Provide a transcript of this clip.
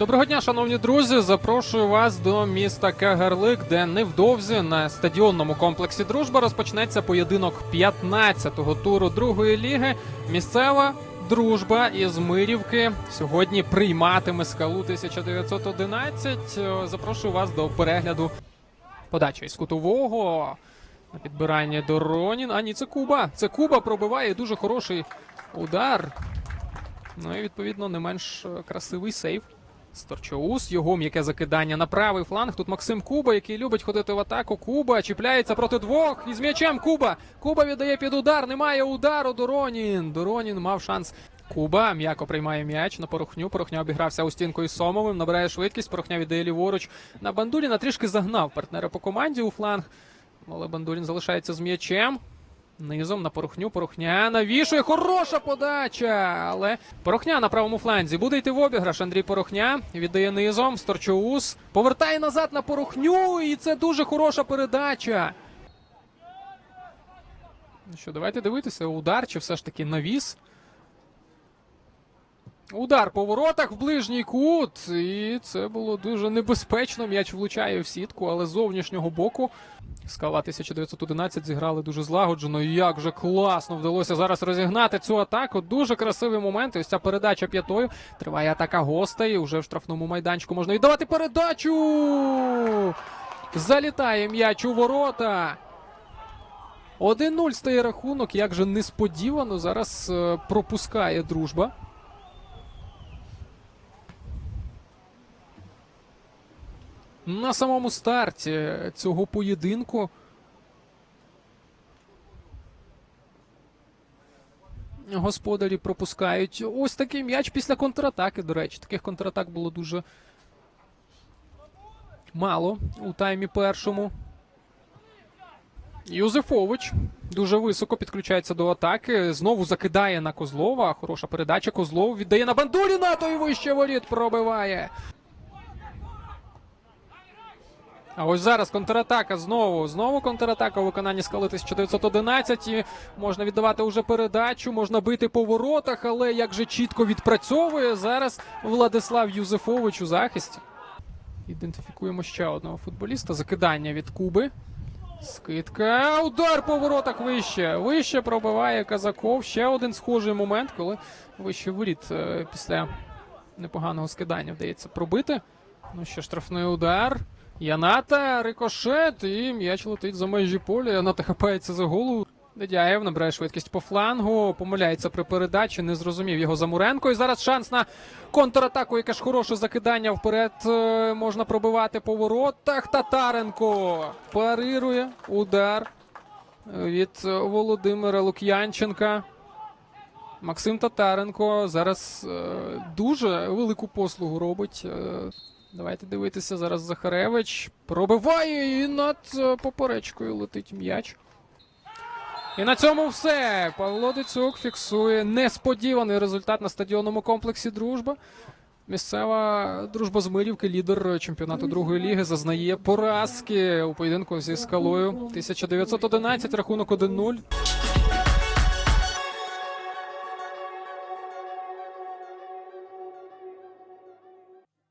Доброго дня, шановні друзі. Запрошую вас до міста Кагарлик, де невдовзі на стадіонному комплексі Дружба розпочнеться поєдинок 15-го туру другої ліги. Місцева дружба із Мирівки сьогодні прийматиме скалу 1911. Е, Запрошую вас до перегляду подачі із кутового. На підбиранні до Ронін. А ні, це Куба. Це Куба пробиває дуже хороший удар. Ну і відповідно не менш е, красивий сейв. Сторчоус, його м'яке закидання на правий фланг. Тут Максим Куба, який любить ходити в атаку. Куба чіпляється проти двох. Із м'ячем Куба. Куба віддає під удар. Немає удару. Доронін. Доронін мав шанс. Куба м'яко приймає м'яч на порохню. Порохня обігрався у стінку із Сомовим. Набирає швидкість. Порохня віддає ліворуч. На Бандуліна трішки загнав партнера по команді у фланг. Але Бандулін залишається з м'ячем. Низом на порохню. Порохня навішує. Хороша подача. Але порохня на правому фланзі. Буде йти в обіграш. Андрій Порохня віддає низом. Сторчоус. Повертає назад на порохню. І це дуже хороша передача. Ну що, давайте дивитися. Удар чи все ж таки навіс. Удар по воротах в ближній кут. І це було дуже небезпечно. М'яч влучає в сітку, але з зовнішнього боку. Скала 1911 зіграли дуже злагоджено. Як же класно вдалося зараз розігнати цю атаку. Дуже красивий момент. Ось ця передача п'ятою. Триває атака гостей. Уже в штрафному майданчику можна віддавати передачу. Залітає м'яч у ворота. 1-0 стає рахунок. Як же несподівано зараз е, пропускає дружба. На самому старті цього поєдинку господарі пропускають ось такий м'яч після контратаки. До речі, таких контратак було дуже мало у таймі першому. Юзефович дуже високо підключається до атаки. Знову закидає на Козлова. Хороша передача. Козлов віддає на Бандуріна, той вище воріт пробиває. А ось зараз контратака знову. Знову контратака у виконанні скали 1911. І можна віддавати уже передачу, можна бити по воротах, але як же чітко відпрацьовує зараз Владислав Юзефович у захисті. Ідентифікуємо ще одного футболіста. Закидання від Куби. Скидка. Удар по воротах вище. Вище пробиває Казаков. Ще один схожий момент, коли вище воріт е, після непоганого скидання вдається пробити. Ну що, штрафний удар. Яната, рикошет, і м'яч летить за межі поля. Яната хапається за голову. Дедяєв набирає швидкість по флангу, помиляється при передачі, не зрозумів його Замуренко. І зараз шанс на контратаку, яке ж хороше закидання вперед е, можна пробивати по воротах. Татаренко парирує удар від е, Володимира Лук'янченка. Максим Татаренко зараз е, дуже велику послугу робить. Давайте дивитися зараз Захаревич. Пробиває і над е, поперечкою летить м'яч. І на цьому все. Павло Дицюк фіксує несподіваний результат на стадіонному комплексі Дружба. Місцева дружба з Мирівки, лідер чемпіонату другої ліги, зазнає поразки у поєдинку зі скалою. 1911, рахунок 1-0.